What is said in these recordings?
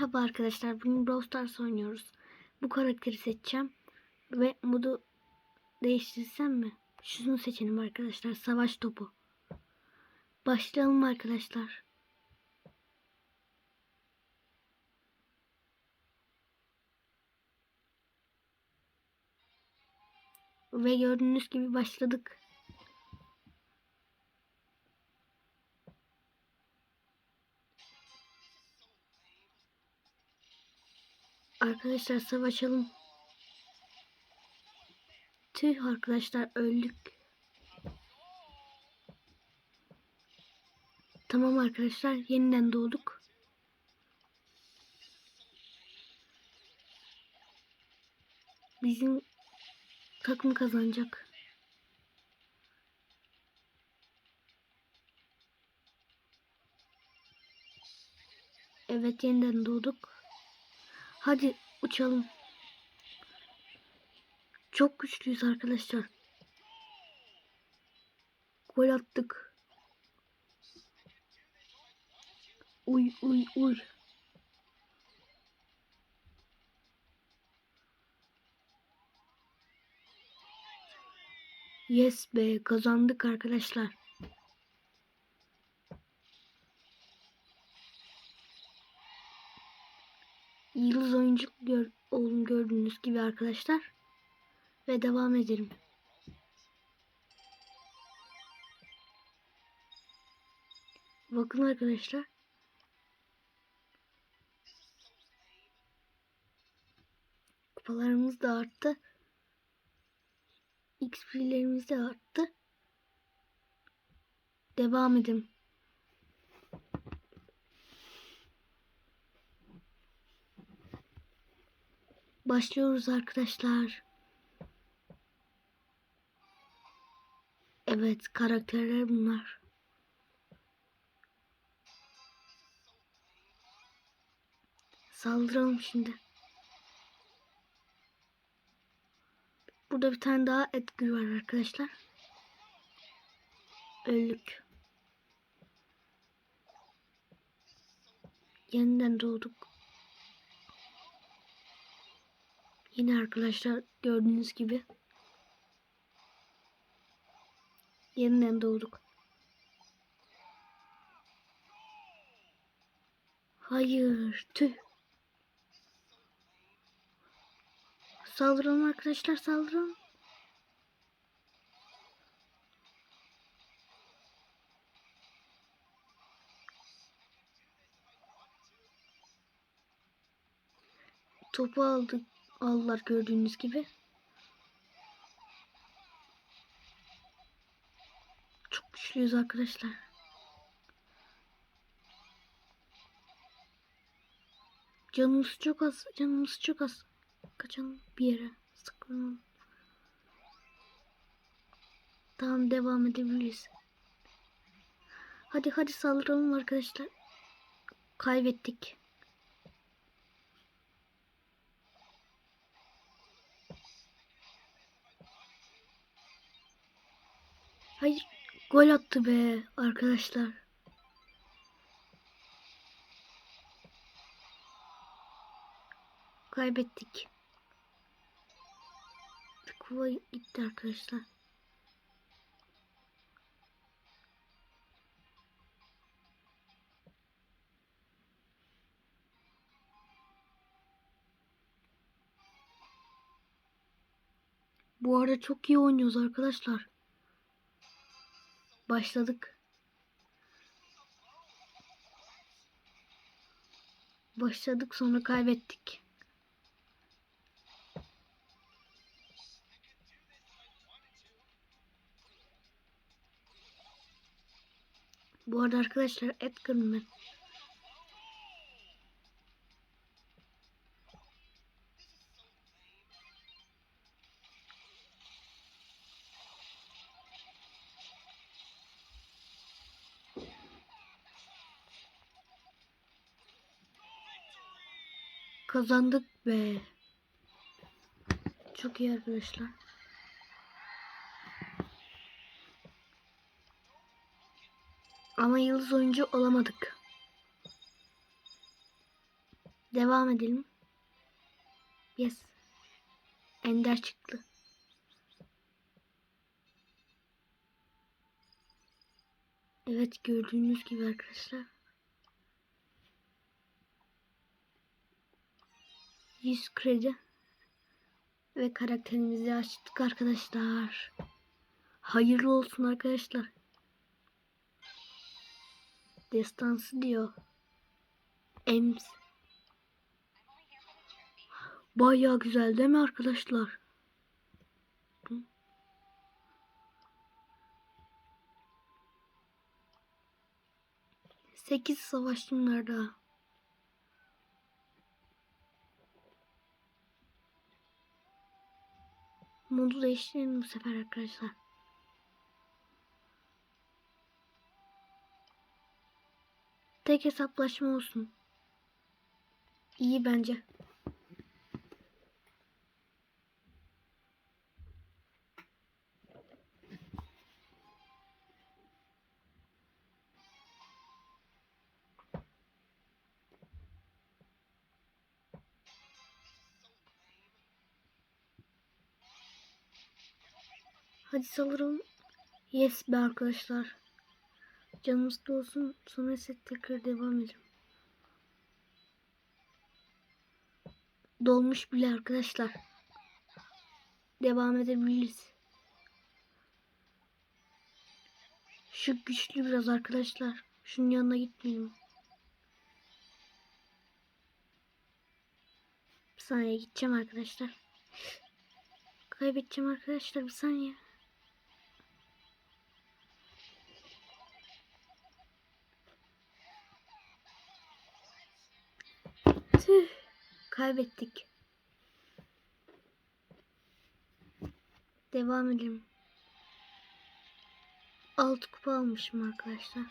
Merhaba arkadaşlar. Bugün Brawl Stars oynuyoruz. Bu karakteri seçeceğim. Ve modu değiştirsem mi? Şunu seçelim arkadaşlar. Savaş topu. Başlayalım arkadaşlar. Ve gördüğünüz gibi başladık. Arkadaşlar savaşalım. Tüh arkadaşlar öldük. Tamam arkadaşlar yeniden doğduk. Bizim takım kazanacak. Evet yeniden doğduk. Hadi uçalım. Çok güçlüyüz arkadaşlar. Gol attık. Uy uy uy. Yes be kazandık arkadaşlar. Yıldız oyuncu gör, oğlum gördüğünüz gibi arkadaşlar. Ve devam edelim. Bakın arkadaşlar. Kupalarımız da arttı. XP'lerimiz de arttı. Devam edelim. Başlıyoruz arkadaşlar. Evet karakterler bunlar. Saldıralım şimdi. Burada bir tane daha Edgar var arkadaşlar. Öldük. Yeniden doğduk. Yine arkadaşlar gördüğünüz gibi yeniden doğduk. Hayır, tüh. Saldıralım arkadaşlar, saldıralım. Topu aldık, aldılar gördüğünüz gibi. Çok güçlüyüz arkadaşlar. Canımız çok az, canımız çok az. Kaçalım bir yere. Sıkılın. Tamam devam edebiliriz. Hadi hadi saldıralım arkadaşlar. Kaybettik. Hayır gol attı be arkadaşlar. Kaybettik. Kuva gitti arkadaşlar. Bu arada çok iyi oynuyoruz arkadaşlar. Başladık. Başladık sonra kaybettik. Bu arada arkadaşlar Edgar'ım ben. Kazandık be. Çok iyi arkadaşlar. Ama yıldız oyuncu olamadık. Devam edelim. Yes. Ender çıktı. Evet gördüğünüz gibi arkadaşlar. 100 kredi ve karakterimizi açtık arkadaşlar. Hayırlı olsun arkadaşlar. Destansı diyor. Ems. Bayağı güzel değil mi arkadaşlar? Sekiz savaşçımlar daha. Modu değiştirelim bu sefer arkadaşlar. Tek hesaplaşma olsun. İyi bence. Hadi sanırım yes be arkadaşlar. Canımız da olsun sonra set tekrar devam edelim. Dolmuş bile arkadaşlar. Devam edebiliriz. Şu güçlü biraz arkadaşlar. Şunun yanına gitmeyelim. Bir saniye gideceğim arkadaşlar. Kaybedeceğim arkadaşlar bir saniye. Kaybettik. Devam edelim. Alt kupa almışım arkadaşlar.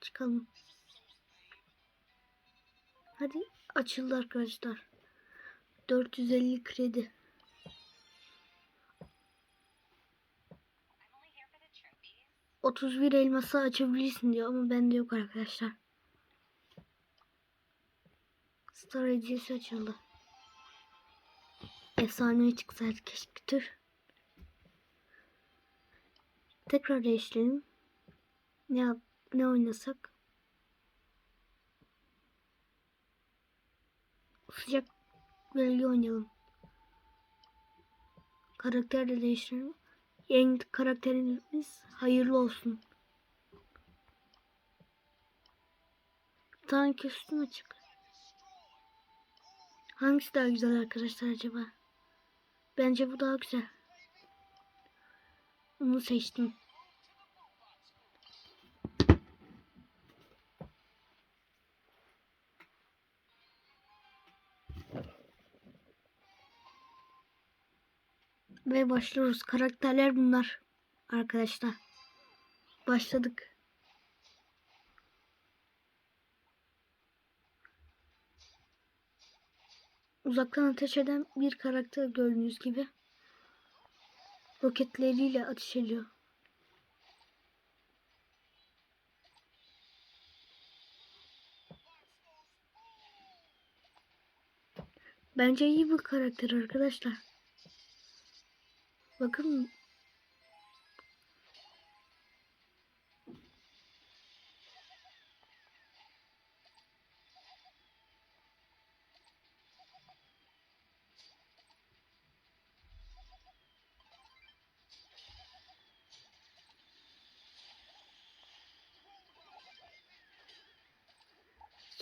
Çıkalım. Hadi açıldı arkadaşlar. 450 kredi. Otuz bir elması açabilirsin diyor ama bende yok arkadaşlar. Star hediyesi açıldı. Efsane çıksaydı keşke tür. Tekrar değiştirelim. Ne ne oynasak? Sıcak bölge oynayalım. Karakter de değiştirelim. Yeni karakterimiz hayırlı olsun. Bir tane kostüm açık. Hangisi daha güzel arkadaşlar acaba? Bence bu daha güzel. Onu seçtim. Ve başlıyoruz. Karakterler bunlar. Arkadaşlar. Başladık. Uzaktan ateş eden bir karakter gördüğünüz gibi. Roketleriyle ateş ediyor. Bence iyi bir karakter arkadaşlar. Bakın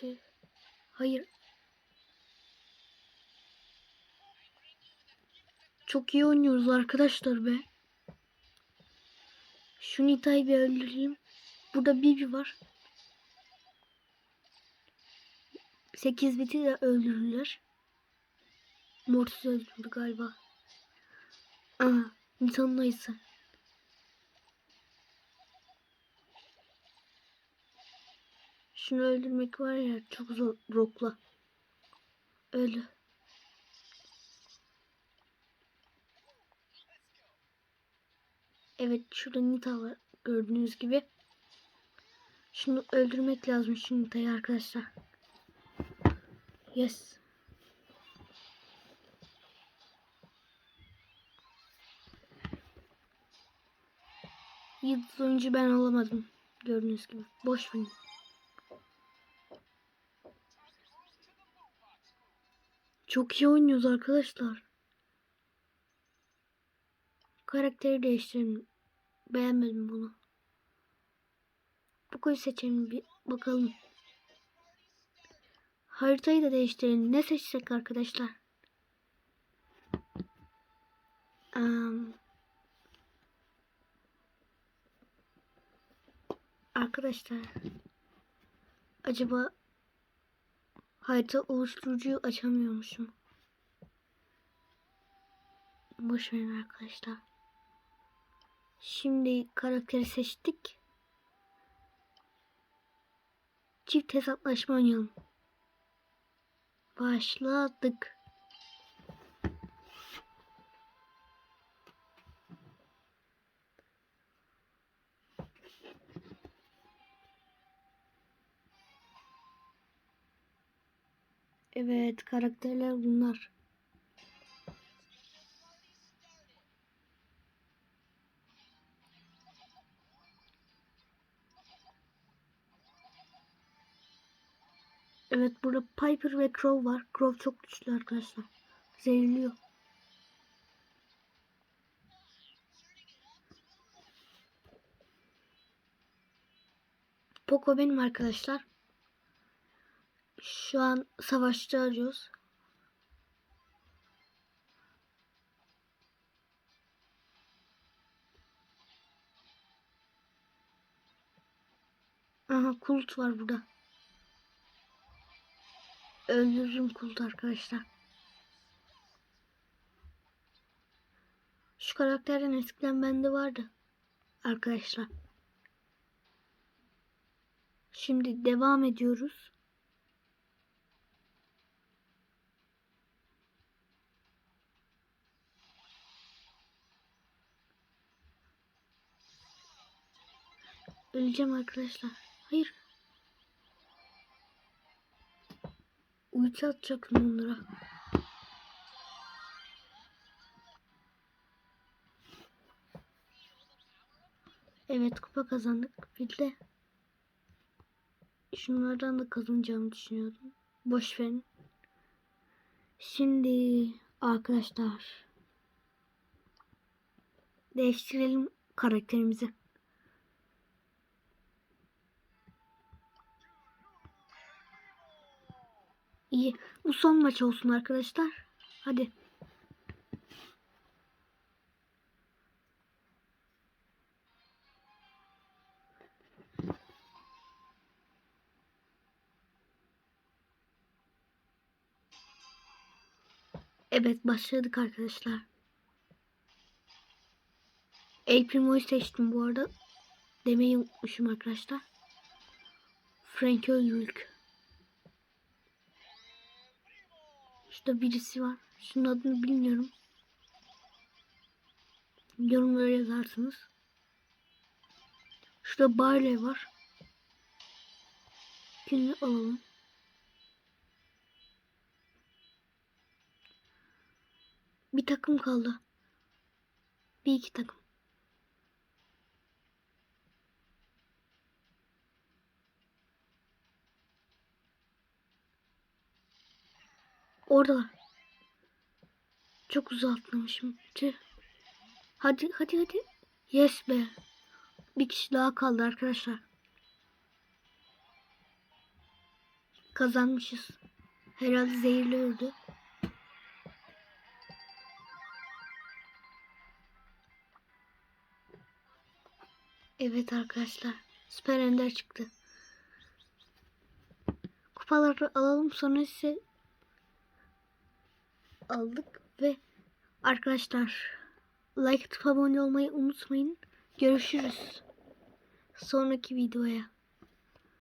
Şey, hayır. Çok iyi oynuyoruz arkadaşlar be. Şu Nita'yı bir öldüreyim. Burada Bibi var. 8 biti de öldürürler. Mortis öldürdü galiba. Aha, Nita'nın ayısı. Şunu öldürmek var ya çok zor Brock'la. Öldü. Evet şurada Nita var gördüğünüz gibi. Şunu öldürmek lazım şu yumurtayı arkadaşlar. Yes. Yıldız ben olamadım. Gördüğünüz gibi. Boş ver. Çok iyi oynuyoruz arkadaşlar. Karakteri değiştirelim. Beğenmedim bunu. Bu koyu seçelim bir bakalım. Haritayı da değiştirelim. Ne seçsek arkadaşlar? Um, arkadaşlar acaba harita oluşturucuyu açamıyormuşum. Boş verin arkadaşlar. Şimdi karakteri seçtik. Çift hesaplaşma oynayalım. Başladık. Evet karakterler bunlar. Evet burada Piper ve Crow var. Crow çok güçlü arkadaşlar. Zehirliyor. Poco benim arkadaşlar. Şu an savaşçı arıyoruz. Aha kult var burada. Öldürürüm kult arkadaşlar. Şu karakterden eskiden bende vardı. Arkadaşlar. Şimdi devam ediyoruz. Öleceğim arkadaşlar. Hayır. Ulti atacaktım onlara. Evet kupa kazandık. Bir de şunlardan da kazanacağımı düşünüyordum. Boş verin. Şimdi arkadaşlar değiştirelim karakterimizi. İyi. Bu son maç olsun arkadaşlar. Hadi. Evet başladık arkadaşlar. El Primo'yu seçtim bu arada. Demeyi unutmuşum arkadaşlar. Frank öldürdük. Şurada birisi var. Şunun adını bilmiyorum. Yorumlara yazarsınız. Şurada Barley var. Günü alalım. Bir takım kaldı. Bir iki takım. Oradalar. Çok uzatlamışım. Hadi hadi hadi. Yes be. Bir kişi daha kaldı arkadaşlar. Kazanmışız. Herhalde zehirli öldü. Evet arkadaşlar. Süper Ender çıktı. Kupaları alalım sonra size aldık ve arkadaşlar like atıp abone olmayı unutmayın. Görüşürüz. Sonraki videoya.